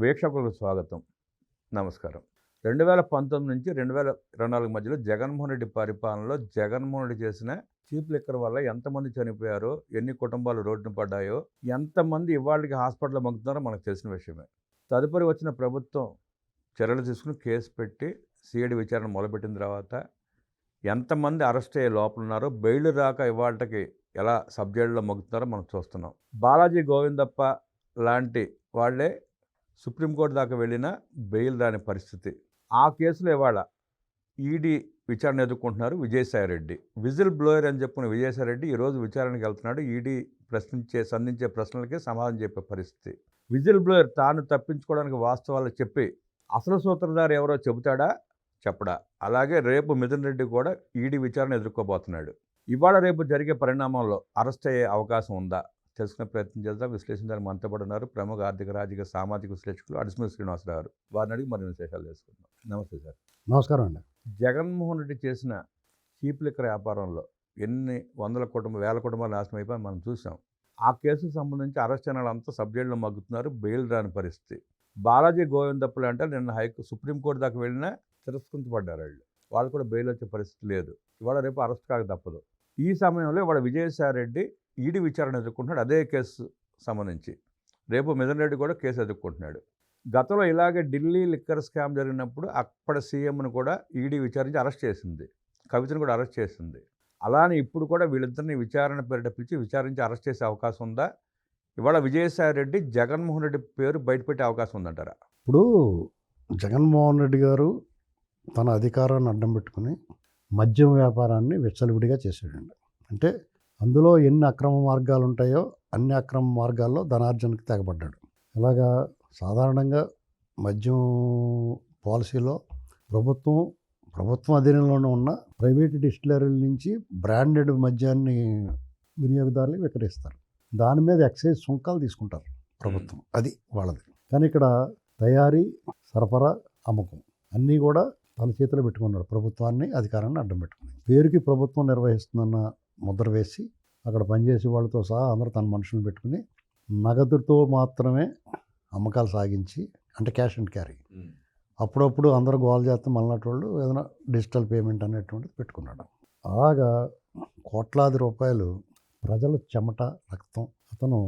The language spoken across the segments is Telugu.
వీక్షకులకు స్వాగతం. నమస్కారం. రెండు వేల పంతొమ్మిది నుంచి రెండు వేల ఇరవై నాలుగు మధ్యలో జగన్మోహన్ రెడ్డి పరిపాలనలో జగన్మోహన్ రెడ్డి చేసిన చీప్ లిక్కర్ వల్ల ఎంతమంది చనిపోయారో ఎన్ని కుటుంబాలు రోడ్డున పడ్డాయో ఎంతమంది ఇవాళకి హాస్పిటల్లో మగ్గుతున్నారో మనకు తెలిసిన విషయమే. తదుపరి వచ్చిన ప్రభుత్వం చర్యలు తీసుకుని కేసు పెట్టి సిఐడి విచారణ మొదలుపెట్టిన తర్వాత ఎంతమంది అరెస్ట్ అయ్యే లోపల ఉన్నారో బెయిల్ రాక ఇవాళకి ఎలా సబ్జెక్టులో మగ్గుతున్నారో మనం చూస్తున్నాం. బాలాజీ గోవిందప్ప లాంటి వాళ్ళే సుప్రీంకోర్టు దాకా వెళ్ళిన బెయిల్ రాని పరిస్థితి. ఆ కేసులో ఇవాళ ఈడీ విచారణ ఎదుర్కొంటున్నారు విజయసాయిరెడ్డి. విజిల్ బ్లోయర్ అని చెప్పిన విజయసాయిరెడ్డి ఈరోజు విచారణకి వెళ్తున్నాడు. ఈడీ ప్రశ్నించే సంధించే ప్రశ్నలకి సమాధానం చెప్పే పరిస్థితి. విజిల్ బ్లోయర్ తాను తప్పించుకోవడానికి వాస్తవాలు చెప్పి అసలు సూత్రధారు ఎవరో చెబుతాడా? చెప్పడా. అలాగే రేపు మిథున్ రెడ్డి కూడా ఈడీ విచారణ ఎదుర్కోబోతున్నాడు. ఇవాళ రేపు జరిగే పరిణామంలో అరెస్ట్ అయ్యే అవకాశం ఉందా? తెలుసుకునే ప్రయత్నం చేద్దాం. విశ్లేషించడానికి మనతో పాటు ఉన్నారు ప్రముఖ ఆర్థిక రాజకీయ సామాజిక విశ్లేషకులు అడిసిమల్ శ్రీనివాసరావు గారు. వారిని అడిగి మరిన్ని విశేషాలు తెలుసుకుందాం. నమస్తే సార్. నమస్కారం అండి. జగన్మోహన్ రెడ్డి చేసిన చీప్ లిక్కర్ వ్యాపారంలో ఎన్ని వందల కుటుంబ వేల కుటుంబాలు నాశనం అయిపోయి మనం చూసాం ఆ కేసుకు సంబంధించి అరెస్ట్ అయిన వాళ్ళంతా సబ్జెక్టులో మగ్గుతున్నారు. బెయిల్ రాని పరిస్థితి. బాలాజీ గోవిందప్పలు అంటే నిన్న హైకో సుప్రీంకోర్టు దాకా వెళ్ళినా తిరస్కరించబడ్డారు వాళ్ళు. వాళ్ళు కూడా బెయిల్ వచ్చే పరిస్థితి లేదు. ఇవాళ రేపు అరెస్ట్ కాక తప్పదు. ఈ సమయంలో ఇవాళ విజయసాయి రెడ్డి ఈడీ విచారణ ఎదుర్కొంటున్నాడు అదే కేసు సంబంధించి. రేపు మిథున్ రెడ్డి కూడా కేసు ఎదుర్కొంటున్నాడు. గతంలో ఇలాగే ఢిల్లీ లిక్కర్ స్కామ్ జరిగినప్పుడు అప్పటి సీఎంను కూడా ఈడీ విచారించి అరెస్ట్ చేసింది. కవితను కూడా అరెస్ట్ చేసింది. అలానే ఇప్పుడు కూడా వీళ్ళిద్దరిని విచారణ పేరిట పిలిచి విచారించి అరెస్ట్ చేసే అవకాశం ఉందా? ఇవాళ విజయసాయి రెడ్డి జగన్మోహన్ రెడ్డి పేరు బయటపెట్టే అవకాశం ఉందంటారా? ఇప్పుడు జగన్మోహన్ రెడ్డి గారు తన అధికారాన్ని అడ్డం పెట్టుకుని మద్యం వ్యాపారాన్ని విచ్చలవిడిగా చేసాడండి అంటే అందులో ఎన్ని అక్రమ మార్గాలు ఉంటాయో అన్ని అక్రమ మార్గాల్లో ధనార్జనకు తెగబడ్డాడు. ఇలాగా సాధారణంగా మద్యం పాలసీలో ప్రభుత్వం ప్రభుత్వం అధీనంలోనే ఉన్న ప్రైవేట్ డిస్టిలరీల నుంచి బ్రాండెడ్ మద్యాన్ని వినియోగదారులు విక్రయిస్తారు. దాని మీద ఎక్సైజ్ సుంకాలు తీసుకుంటారు ప్రభుత్వం. అది వాళ్ళది. కానీ ఇక్కడ తయారీ సరఫరా అమ్మకం అన్నీ కూడా తన చేతిలో పెట్టుకున్నాడు ప్రభుత్వాన్ని అధికారాన్ని అడ్డం పెట్టుకుని పేరుకి ప్రభుత్వం నిర్వహిస్తుందన్న ముద్ర వేసి అక్కడ పనిచేసే వాళ్ళతో సహా అందరూ తన మనుషులను పెట్టుకుని నగదుతో మాత్రమే అమ్మకాలు సాగించి అంటే క్యాష్ అండ్ క్యారీ. అప్పుడప్పుడు అందరూ గోల్ చేస్తే మళ్ళీ వాళ్ళు ఏదైనా డిజిటల్ పేమెంట్ అనేటువంటిది పెట్టుకున్నాడు. అలాగా కోట్లాది రూపాయలు ప్రజల చెమట రక్తం అతను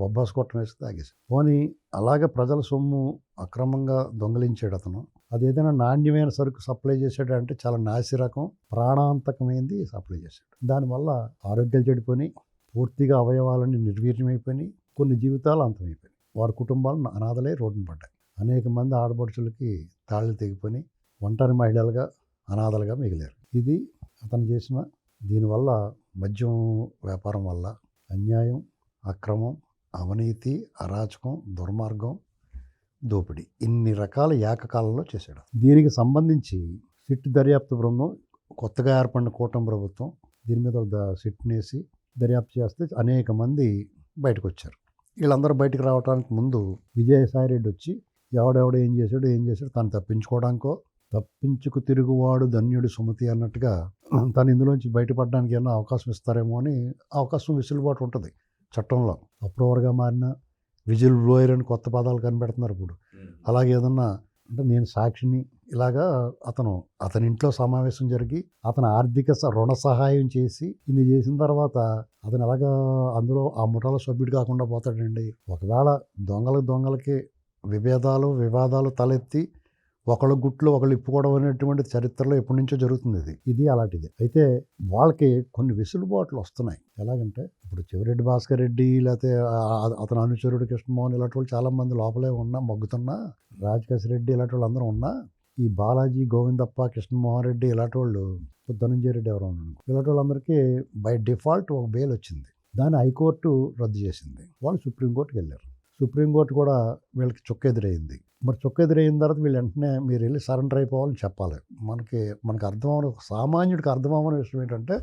బొబ్బాస్ కొట్టం వేసి తాగేసి పోనీ అలాగే ప్రజల సొమ్ము అక్రమంగా దొంగలించాడు అతను. అది ఏదైనా నాణ్యమైన సరుకు సప్లై చేశాడు అంటే చాలా నాసి రకం ప్రాణాంతకమైంది సప్లై చేశాడు దానివల్ల ఆరోగ్యాలు చెడిపోయి పూర్తిగా అవయవాలన్నీ నిర్వీర్యమైపోయినాయి కొన్ని జీవితాలు అంతమైపోయినాయి. వారి కుటుంబాలు అనాథలై రోడ్డున పడ్డాయి. అనేక మంది ఆడపడుచులకి తాళ్ళు తెగిపోయి ఒంటరి మహిళలుగా అనాథలుగా మిగిలారు. ఇది అతను చేసిన దీనివల్ల మద్యం వ్యాపారం వల్ల అన్యాయం అక్రమం అవినీతి అరాచకం దుర్మార్గం దోపిడీ. ఇన్ని రకాల ఏకకాలంలో చేశాడు. దీనికి సంబంధించి సిట్ దర్యాప్తు బృందం కొత్తగా ఏర్పడిన కూటమి ప్రభుత్వం దీని మీద ఒక సిట్నేసి సిట్ని వేసి దర్యాప్తు చేస్తే అనేక మంది బయటకు వచ్చారు వీళ్ళందరూ బయటకు రావడానికి ముందు విజయసాయిరెడ్డి వచ్చి ఎవడెవడ ఏం చేశాడు ఏం చేశాడు తను తప్పించుకోవడానికో తప్పించుకు తిరుగువాడు ధన్యుడు సుమతి అన్నట్టుగా తను ఇందులోంచి బయటపడడానికి ఏమైనా అవకాశం ఇస్తారేమో అని అవకాశం విసులుబాటు ఉంటుంది చట్టంలో. అప్రూవర్గా మారిన విజిల్ బ్లోయర్ అని కొత్త పదాలు కనిపెడుతున్నారు ఇప్పుడు. అలాగే ఏదన్నా అంటే నేను సాక్షిని ఇలాగా అతను అతని ఇంట్లో సమావేశం జరిగి అతను ఆర్థిక రుణ సహాయం చేసి ఇన్ని చేసిన తర్వాత అతను ఎలాగా అందులో ఆ ముఠాలో సభ్యుడు కాకుండా పోతాడండి? ఒకవేళ దొంగలకు దొంగలకి విభేదాలు వివాదాలు తలెత్తి ఒకళ్ళ గుట్లు ఒకళ్ళు ఇప్పుకోవడం అనేటువంటి చరిత్రలో ఎప్పటి నుంచో జరుగుతుంది ఇది. ఇది అలాంటిది. అయితే వాళ్ళకి కొన్ని వెసులుబాట్లు వస్తున్నాయి. ఎలాగంటే ఇప్పుడు చివరెడ్డి భాస్కర్ రెడ్డి లేకపోతే అతను అనుచరుడు కృష్ణమోహన్ ఇలాంటి వాళ్ళు చాలామంది లోపలే ఉన్నా మొగ్గుతున్నా రాజకేశ్ రెడ్డి ఇలాంటి వాళ్ళు అందరూ ఉన్నా ఈ బాలాజీ గోవిందప్ప కృష్ణమోహన్ రెడ్డి ఇలాంటి వాళ్ళు ఇప్పుడు ధనంజయ రెడ్డి ఎవరో ఉన్నాను ఇలాంటి వాళ్ళందరికీ బై డిఫాల్ట్ ఒక బెయిల్ వచ్చింది. దాన్ని హైకోర్టు రద్దు చేసింది. వాళ్ళు సుప్రీంకోర్టుకి వెళ్ళారు. సుప్రీంకోర్టు కూడా వీళ్ళకి చుక్క ఎదురైంది మరి చుక్క ఎదురైన తర్వాత వీళ్ళు వెంటనే మీరు వెళ్ళి సరెండర్ అయిపోవాలని చెప్పాలి. మనకి మనకు ఒక సామాన్యుడికి అర్థం అవ్వని విషయం ఏంటంటే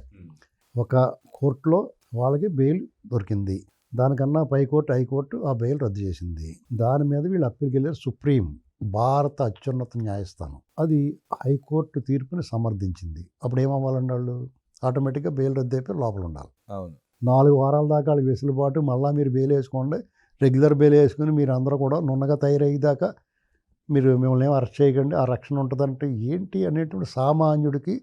ఒక కోర్టులో వాళ్ళకి బెయిల్ దొరికింది. దానికన్నా పై కోర్టు హైకోర్టు ఆ బెయిల్ రద్దు చేసింది. దాని మీద వీళ్ళు అప్పీల్కి వెళ్ళారు సుప్రీం భారత అత్యున్నత న్యాయస్థానం. అది హైకోర్టు తీర్పుని సమర్థించింది. అప్పుడు ఏమవ్వాలండి వాళ్ళు? ఆటోమేటిక్గా బెయిల్ రద్దు అయిపోయి లోపల ఉండాలి అవును. నాలుగు వారాల దాకా వాళ్ళకి వెసులుబాటు మళ్ళీ మీరు బెయిల్ వేసుకోండి రెగ్యులర్ బెయిల్ వేసుకుని మీరు అందరూ కూడా నున్నగా తయారయ్యేదాకా మీరు మిమ్మల్ని ఏం అరెస్ట్ చేయకండి. ఆ రక్షణ ఉంటుందంటే ఏంటి అనేటువంటి సామాన్యుడికి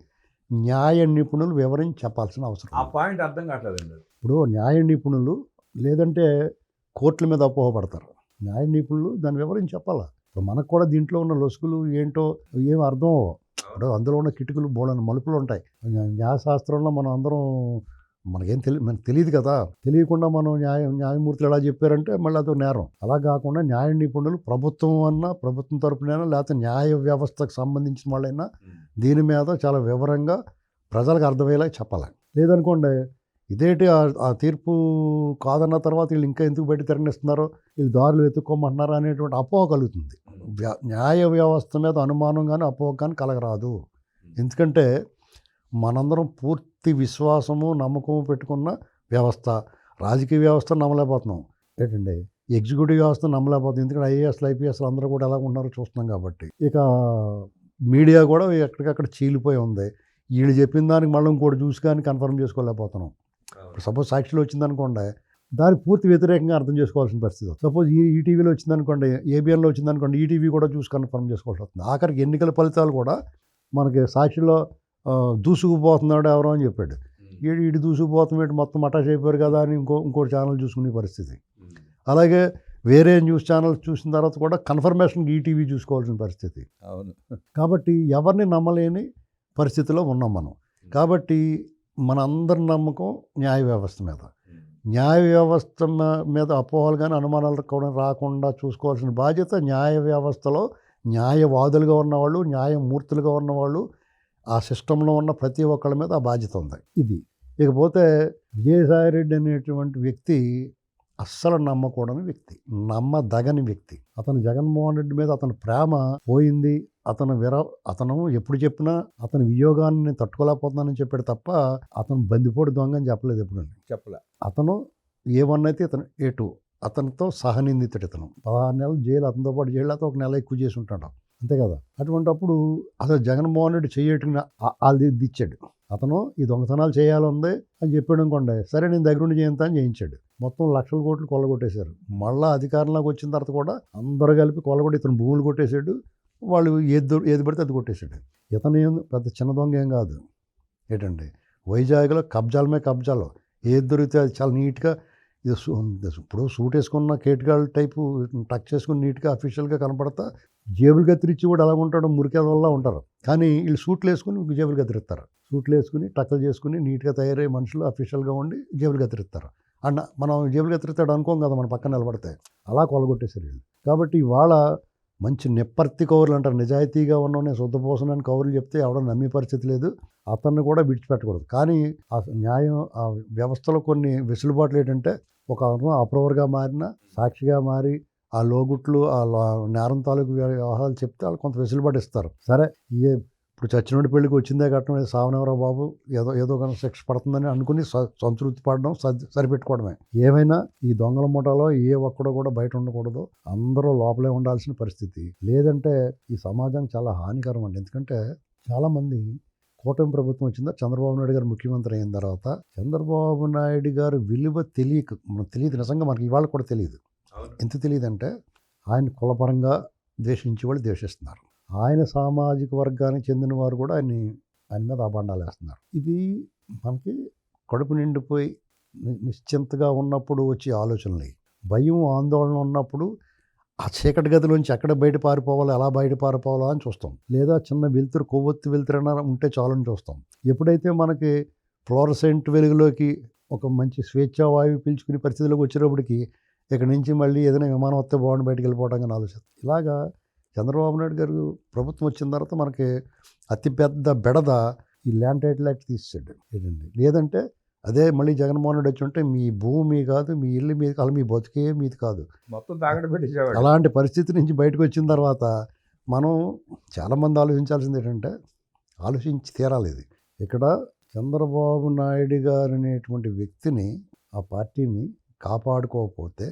న్యాయ నిపుణులు వివరించి చెప్పాల్సిన అవసరం ఆ. పాయింట్ అర్థం కావట్లేదండి ఇప్పుడు న్యాయ నిపుణులు లేదంటే కోర్టుల మీద అపోహపడతారు. న్యాయ నిపుణులు దాన్ని వివరించి చెప్పాలా? ఇప్పుడు మనకు కూడా దీంట్లో ఉన్న లొసుగులు ఏంటో ఏం అర్థం. ఇప్పుడు అందులో ఉన్న కిటుకులు బోలని మలుపులు ఉంటాయి. న్యా- న్యాయశాస్త్రంలో మనం అందరం మనకేం తెలి మనకు తెలియదు కదా. తెలియకుండా మనం న్యాయ న్యాయమూర్తులు ఎలా చెప్పారంటే మళ్ళీ అదో నేరం. అలా కాకుండా న్యాయ నిపుణులు ప్రభుత్వం అన్నా ప్రభుత్వం తరపునైనా లేకపోతే న్యాయ వ్యవస్థకు సంబంధించిన వాళ్ళైనా దీని మీద చాలా వివరంగా ప్రజలకు అర్థమయ్యేలా చెప్పాలి. లేదనుకోండి ఇదేంటి ఆ- తీర్పు కాదన్న తర్వాత వీళ్ళు ఇంకా ఎందుకు బయట తిరగనిస్తున్నారో వీళ్ళు దారులు వెతుక్కోమంటున్నారా అనేటువంటి అపోహ కలుగుతుంది. న్యాయ వ్యవస్థ మీద అనుమానం కానీ అపోహ కానీ కలగరాదు. ఎందుకంటే మనందరం పూర్తి విశ్వాసము నమ్మకము పెట్టుకున్న వ్యవస్థ. రాజకీయ వ్యవస్థ నమ్మలేకపోతున్నాం. ఏంటండి ఎగ్జిక్యూటివ్ వ్యవస్థ నమ్మలేకపోతుంది ఎందుకంటే ఐఏఎస్లు ఐపీఎస్లు అందరూ కూడా ఎలా ఉన్నారో చూస్తున్నాం కాబట్టి. ఇక మీడియా కూడా ఎక్కడికక్కడ చీలిపోయి ఉంది. వీళ్ళు చెప్పిన దానికి మళ్ళీ ఇంకోటి చూసి కానీ కన్ఫర్మ్ చేసుకోలేకపోతున్నాం. ఇప్పుడు సపోజ్ సాక్షిలో వచ్చిందనుకోండి దానికి పూర్తి వ్యతిరేకంగా అర్థం చేసుకోవాల్సిన పరిస్థితి సపోజ్ ఈ ఈటీవీలో వచ్చిందనుకోండి ఏబిఎన్లో వచ్చిందనుకోండి ఈటీవీ కూడా చూసి కన్ఫర్మ్ చేసుకోవాల్సి వస్తుంది. ఆఖరికి ఎన్నికల ఫలితాలు కూడా మనకి సాక్షిలో దూసుకుపోతున్నాడు ఎవరో అని చెప్పాడు. ఈడు ఈడు దూసుకుపోతున్నాడు మొత్తం మటాష్ అయిపోయారు కదా అని ఇంకో ఇంకోటి ఛానల్ చూసుకునే పరిస్థితి. అలాగే వేరే న్యూస్ ఛానల్స్ చూసిన తర్వాత కూడా కన్ఫర్మేషన్కి ఈటీవీ చూసుకోవాల్సిన పరిస్థితి. అవును. కాబట్టి ఎవరిని నమ్మలేని పరిస్థితిలో ఉన్నాం మనం. కాబట్టి మన అందరి నమ్మకం న్యాయ వ్యవస్థ మీద. న్యాయ వ్యవస్థ మీద అపోహలు కానీ అనుమానాలు కూడా రాకుండా చూసుకోవాల్సిన బాధ్యత న్యాయ వ్యవస్థలో న్యాయవాదులుగా ఉన్నవాళ్ళు న్యాయమూర్తులుగా ఉన్నవాళ్ళు ఆ సిస్టంలో ఉన్న ప్రతి ఒక్కళ్ళ మీద ఆ బాధ్యత ఉంది. ఇది. ఇకపోతే విజయసాయిరెడ్డి అనేటువంటి వ్యక్తి అస్సలు నమ్మకూడని వ్యక్తి నమ్మదగని వ్యక్తి. అతను జగన్మోహన్ రెడ్డి మీద అతని ప్రేమ పోయింది. అతను విర అతను ఎప్పుడు చెప్పినా అతని వియోగాన్ని నేను తట్టుకోలేకపోతున్నానని చెప్పాడు తప్ప అతను బందిపోటు దొంగ అని చెప్పలేదు ఎప్పుడు. చెప్పలే. అతను ఏ వన్ అయితే ఇతను ఏ టూ అతనితో సహనిందితుడు ఇతను. పదహారు నెలలు జైలు అతనితో పాటు జైలు అయితే ఒక నెల ఎక్కువ చేసి ఉంటాడు అంతే కదా? అటువంటి అప్పుడు అసలు జగన్మోహన్ రెడ్డి చేయటం అది ఇచ్చాడు. అతను ఈ దొంగతనాలు చేయాలంది అని చెప్పాడు అనుకోండి సరే నేను దగ్గరుండి చేయంతా అని చేయించాడు. మొత్తం లక్షల కోట్లు కొల్లగొట్టేశారు. మళ్ళీ అధికారంలోకి వచ్చిన తర్వాత కూడా అందరూ కలిపి కొల్లగొట్టి ఇతను భూములు కొట్టేశాడు. వాళ్ళు ఏది ఏది పడితే అది కొట్టేశాడు. ఇతను ఏం పెద్ద చిన్న దొంగ ఏం కాదు. ఏంటండి వైజాగ్లో కబ్జాలమే కబ్జాలు. ఏది దొరికితే అది చాలా నీట్గా ఇది ఇప్పుడు సూట్ వేసుకున్న కేట్గాల్ టైపు టచ్ చేసుకుని నీట్గా అఫీషియల్గా కనపడతా జేబులు కత్తిరించి కూడా ఎలా ఉంటాడో మురికే వల్ల ఉంటారు. కానీ వీళ్ళు సూట్లు వేసుకుని మీకు జేబులు కత్తిరిస్తారు సూట్లు వేసుకుని టక్కలు చేసుకుని నీట్గా తయారయ్యే మనుషులు అఫీషియల్గా ఉండి జేబులు కత్తిరిస్తారు అన్న మనం జేబులు కత్తిరిస్తాడు అనుకోం కదా మన పక్కన నిలబడితే. అలా కొలగొట్టేశారు వీళ్ళు. కాబట్టి ఇవాళ మంచి నిప్పర్తి కౌరులు అంటారు. నిజాయితీగా ఉన్నవనే శుద్ధపోసనని కౌరులు చెప్తే ఎవడో నమ్మే పరిస్థితి లేదు. అతన్ని కూడా విడిచిపెట్టకూడదు. కానీ ఆ న్యాయం ఆ వ్యవస్థలో కొన్ని వెసులుబాట్లు ఏంటంటే ఒక అప్రూవర్గా మారిన సాక్షిగా మారి ఆ లోగుట్లు ఆ లో- నేరం తాలూకు వ్యవహారాలు చెప్తే వాళ్ళు కొంత వెసులుబాటు ఇస్తారు సరే ఏ ఇప్పుడు చచ్చినోడి పెళ్ళికి వచ్చిందే కట్టడం సావనవరావు బాబు ఏదో ఏదో ఒక శిక్ష పడుతుందని అనుకుని స- సంతృప్తి పడడం సరిపెట్టుకోవడమే. ఏమైనా ఈ దొంగల మూటలో ఏ ఒక్కడో కూడా బయట ఉండకూడదు అందరూ లోపలే ఉండాల్సిన పరిస్థితి. లేదంటే ఈ సమాజానికి చాలా హానికరం అండి. ఎందుకంటే చాలామంది కూటమి ప్రభుత్వం వచ్చిందా చంద్రబాబు నాయుడు గారు ముఖ్యమంత్రి అయిన తర్వాత చంద్రబాబు నాయుడు గారు విలువ తెలియక మనకు తెలియదు నిజంగా మనకి ఇవాళ కూడా తెలియదు. ఎంత తెలియదంటే ఆయన కులపరంగా ద్వేషించే వాళ్ళు ద్వేషిస్తున్నారు. ఆయన సామాజిక వర్గానికి చెందిన వారు కూడా ఆయన్ని ఆయన మీద అబండాలు వేస్తున్నారు. ఇది మనకి కడుపు నిండిపోయి నిశ్చింతగా ఉన్నప్పుడు వచ్చే ఆలోచనలు. భయం ఆందోళన ఉన్నప్పుడు ఆ చీకటి గదిలోంచి ఎక్కడ బయట పారిపోవాలో ఎలా బయట పారిపోవాలో అని చూస్తాం. లేదా చిన్న వెలుతురు కొవ్వొత్తి వెలుతురైనా ఉంటే చాలని చూస్తాం. ఎప్పుడైతే మనకి ఫ్లోరసెంట్ వెలుగులోకి ఒక మంచి స్వేచ్ఛా వాయువు పీల్చుకునే పరిస్థితిలోకి వచ్చేటప్పటికి ఇక్కడ నుంచి మళ్ళీ ఏదైనా విమానం వస్తే బాగుండి బయటకు వెళ్ళిపోవడం కానీ ఆలోచిస్తాం ఇలాగా చంద్రబాబు నాయుడు గారు ప్రభుత్వం వచ్చిన తర్వాత మనకి అతిపెద్ద బెడద ఈ ల్యాండ్ టైటిల్ యాక్ట్ తీసాడు ఏంటండి లేదంటే అదే మళ్ళీ జగన్మోహన్ రెడ్డి వచ్చి ఉంటే మీ భూమి కాదు మీ ఇల్లు మీది కాదు మీ బతికే మీది కాదు. మొత్తం తాగడ పెట్టేసేవాడు అలాంటి పరిస్థితి నుంచి బయటకు వచ్చిన తర్వాత మనం చాలామంది ఆలోచించాల్సింది ఏంటంటే ఆలోచించి తీరాలి ఇది. ఇక్కడ చంద్రబాబు నాయుడు గారు అనేటువంటి వ్యక్తిని ఆ పార్టీని కాపాడుకోకపోతే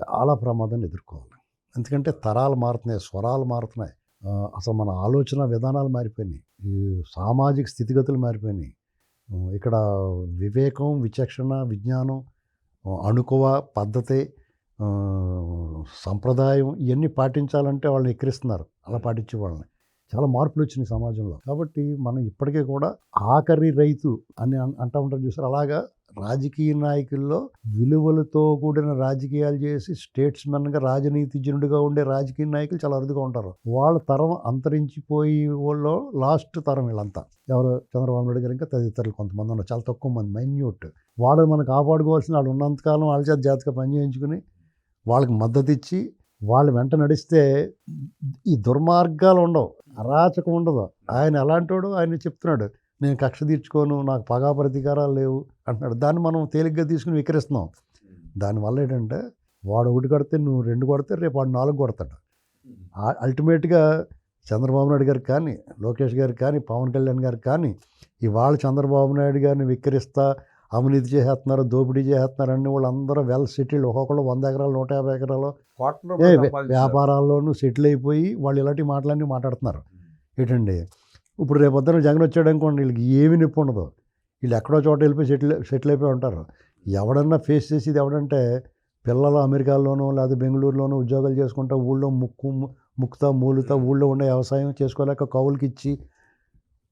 చాలా ప్రమాదాన్ని ఎదుర్కోవాలి. ఎందుకంటే తరాలు మారుతున్నాయి స్వరాలు మారుతున్నాయి. అసలు మన ఆలోచన విధానాలు మారిపోయినాయి. ఈ సామాజిక స్థితిగతులు మారిపోయినాయి. ఇక్కడ వివేకం విచక్షణ విజ్ఞానం అణుకువ పద్ధతి సంప్రదాయం ఇవన్నీ పాటించాలంటే వాళ్ళని ఎక్కిరిస్తున్నారు. అలా పాటించే వాళ్ళని. చాలా మార్పులు వచ్చినాయి సమాజంలో. కాబట్టి మనం ఇప్పటికీ కూడా ఆఖరి రైతు అని అన్- అంటా ఉంటారు చూసారు? అలాగా రాజకీయ నాయకుల్లో విలువలతో కూడిన రాజకీయాలు చేసి స్టేట్స్మెన్గా రాజనీతిజ్ఞుడిగా ఉండే రాజకీయ నాయకులు చాలా అరుదుగా ఉంటారు. వాళ్ళ తరం అంతరించిపోయి వాళ్ళు లాస్ట్ తరం వీళ్ళంతా. ఎవరు? చంద్రబాబు నాయుడు గారు ఇంకా తదితరులు కొంతమంది ఉన్నారు. చాలా తక్కువ మంది మైన్యూట్ వాళ్ళు మనం కాపాడుకోవాల్సిన వాళ్ళు ఉన్నంతకాలం వాళ్ళ చేత జాతిగా పనిచేయించుకుని వాళ్ళకి మద్దతు ఇచ్చి వాళ్ళ వెంట నడిస్తే ఈ దుర్మార్గాలు ఉండవు. అరాచకం ఉండదు. ఆయన ఎలాంటోడు? ఆయన చెప్తున్నాడు. నేను కక్ష తీర్చుకోను నాకు పగా ప్రతీకారాలు లేవు అంటున్నాడు. దాన్ని మనం తేలిగ్గా తీసుకుని వికరిస్తున్నాం దానివల్ల ఏంటంటే వాడు ఒకటి కొడితే నువ్వు రెండు కొడితే రేపు వాడు నాలుగు కొడతాడు. అల్టిమేట్గా చంద్రబాబు నాయుడు గారికి కానీ లోకేష్ గారికి కానీ పవన్ కళ్యాణ్ గారికి కానీ ఇవాళ చంద్రబాబు నాయుడు గారిని విక్రిస్తా అవినీతి చేసేస్తున్నారు దోపిడీ చేసేస్తున్నారు అన్ని వాళ్ళందరూ వెల్ సెటిల్డ్. ఒక్కొక్కళ్ళు వంద ఎకరాలు నూట యాభై ఎకరాలు. వ్యాపారాల్లోనూ సెటిల్ అయిపోయి వాళ్ళు ఇలాంటి మాటలన్నీ మాట్లాడుతున్నారు. ఏంటండి? ఇప్పుడు రేపు పొద్దున జగన్ వచ్చాడు అనుకోండి వీళ్ళకి ఏమీ నొప్పి ఉండదు. వీళ్ళు ఎక్కడో చోట వెళ్ళిపోయి సెటిల్ సెటిల్ అయిపోయి ఉంటారు. ఎవడన్నా ఫేస్ చేసేది ఎవడంటే పిల్లలు అమెరికాలోనో లేదా బెంగళూరులోనో ఉద్యోగాలు చేసుకుంటా ఊళ్ళో ముక్కు ముక్కుతా ముక్తా మూలుతా ఊళ్ళో ఉండే వ్యవసాయం చేసుకోలేక కౌలుకి ఇచ్చి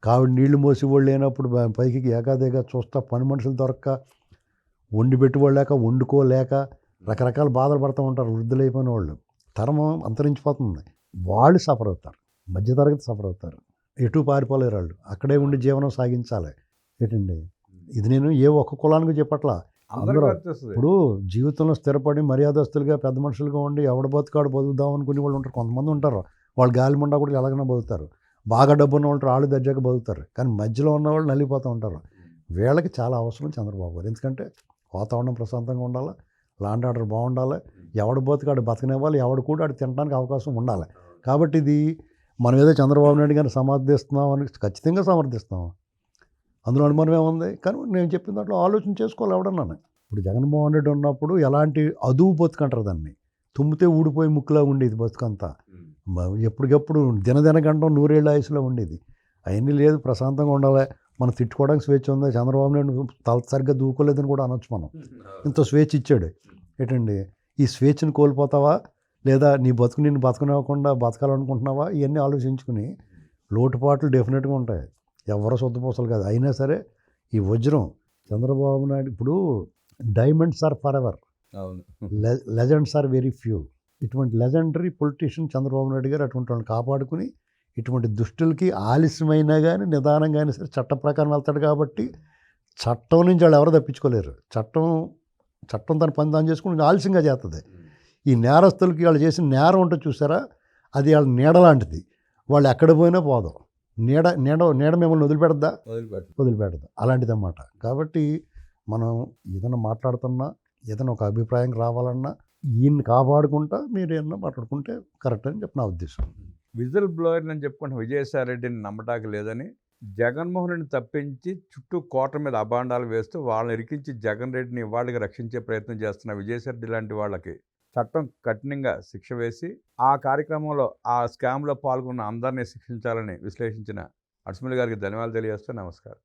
కావిడ నీళ్ళు మోసి వాళ్ళు లేనప్పుడు పైకి ఏకాదేగా చూస్తా పని మనుషులు దొరక్క వండి పెట్టుకోలేక వండుకోలేక రకరకాల బాధలు పడుతూ ఉంటారు వృద్ధులైపోయిన వాళ్ళు. తరం అంతరించిపోతుంది. వాళ్ళు సఫర్ అవుతారు. మధ్యతరగతి సఫర్ అవుతారు. ఎటు పారిపోలేరు వాళ్ళు. అక్కడే ఉండి జీవనం సాగించాలి. ఏంటండి? ఇది నేను ఏ ఒక్క కులానికి చెప్పట్లా? అందరూ. ఇప్పుడు జీవితంలో స్థిరపడి మర్యాదస్తులుగా పెద్ద మనుషులుగా ఉండి ఎవడ బతుకాడు బతుకుదాం అనుకునే వాళ్ళు ఉంటారు. కొంతమంది ఉంటారు. వాళ్ళు గాలి ముండా కూడా ఎలాగైనా బతుకుతారు. బాగా డబ్బు ఉన్న వాళ్ళు ఆళ్ళు దర్జాగా బతుకుతారు. కానీ మధ్యలో ఉన్న వాళ్ళు నలిగిపోతూ ఉంటారు. వీళ్ళకి చాలా అవసరం చంద్రబాబు గారు. ఎందుకంటే వాతావరణం ప్రశాంతంగా ఉండాలి. లాండ్ ఆర్డర్ బాగుండాలి. ఎవడు బతుకాడు బతకనివ్వాలి. ఎవడు కూడా ఆడు తినడానికి అవకాశం ఉండాలి. కాబట్టి ఇది మనం ఏదో చంద్రబాబు నాయుడు గారిని సమర్థిస్తున్నాం అని ఖచ్చితంగా సమర్థిస్తాం అందులో అనుమానం ఏముంది కానీ నేను చెప్పిన దాంట్లో ఆలోచన చేసుకోవాలి ఎవడన్నాను ఇప్పుడు జగన్మోహన్ రెడ్డి ఉన్నప్పుడు ఎలాంటి అదువు బతుకంటారు దాన్ని. తుమ్మితే ఊడిపోయి ముక్కులా ఉండేది బతుకంతా. మ- ఎప్పటికప్పుడు దినదిన గంటం నూరేళ్ళ ఆయుసులో ఉండేది. అవన్నీ లేదు ప్రశాంతంగా ఉండాలి. మనం తిట్టుకోవడానికి స్వేచ్ఛ ఉంది? చంద్రబాబు నాయుడు తల సరిగ్గా దూకోలేదని కూడా అనొచ్చు మనం. ఇంత స్వేచ్ఛ ఇచ్చాడు. ఏంటండి? ఈ స్వేచ్ఛను కోల్పోతావా? లేదా నీ బతుకు నిన్ను బతకనివ్వకుండా బతకాలనుకుంటున్నావా? ఇవన్నీ ఆలోచించుకుని లోటుపాట్లు డెఫినెట్గా ఉంటాయి. ఎవరో సొద్దుపోసలు కాదు. అయినా సరే ఈ వజ్రం చంద్రబాబు నాయుడు ఇప్పుడు diamonds are forever legends are very few. ఇటువంటి లెజెండరీ పొలిటీషియన్ చంద్రబాబు నాయుడు గారు అటువంటి వాళ్ళని కాపాడుకుని ఇటువంటి దుష్టులకి ఆలస్యమైనా కానీ నిదానంగా అయినా సరే చట్ట ప్రకారం వెళ్తాడు కాబట్టి చట్టం నుంచి వాళ్ళు ఎవరు తప్పించుకోలేరు. చట్టం చట్టం తన పని దాని చేసుకుని ఆలస్యంగా చేస్తుంది. ఈ నేరస్తులకి వాళ్ళు చేసిన నేరం ఉంటుంది చూసారా? అది వాళ్ళ నీడ లాంటిది. వాళ్ళు ఎక్కడ పోయినా పోదాం. నీడ నీడ నీడ మిమ్మల్ని వదిలిపెడద్దా? వదిలిపెట్టు వదిలిపెడదు. అలాంటిది అన్నమాట కాబట్టి మనం ఏదైనా మాట్లాడుతున్నా ఏదైనా ఒక అభిప్రాయం రావాలన్నా ఈయన్ని కాపాడుకుంటా మీరు ఏమన్నా మాట్లాడుకుంటే కరెక్ట్ అని చెప్పి నా ఉద్దేశం. విజిల్ బ్లోయర్ అని చెప్పుకుంటున్న విజయసాయి రెడ్డిని నమ్మటానికి లేదని జగన్మోహన్ రెడ్డిని తప్పించి చుట్టూ కోట మీద అబాండాలు వేస్తూ వాళ్ళని ఇరికించి జగన్ రెడ్డిని వాళ్ళకి రక్షించే ప్రయత్నం చేస్తున్న విజయసాయి రెడ్డి లాంటి వాళ్ళకి చట్టం కఠినంగా శిక్ష వేసి ఆ కార్యక్రమంలో ఆ స్కామ్లో పాల్గొన్న అందరినీ శిక్షించాలని విశ్లేషించిన అడ్స్మల్ గారికి ధన్యవాదాలు తెలియజేస్తూ నమస్కారం.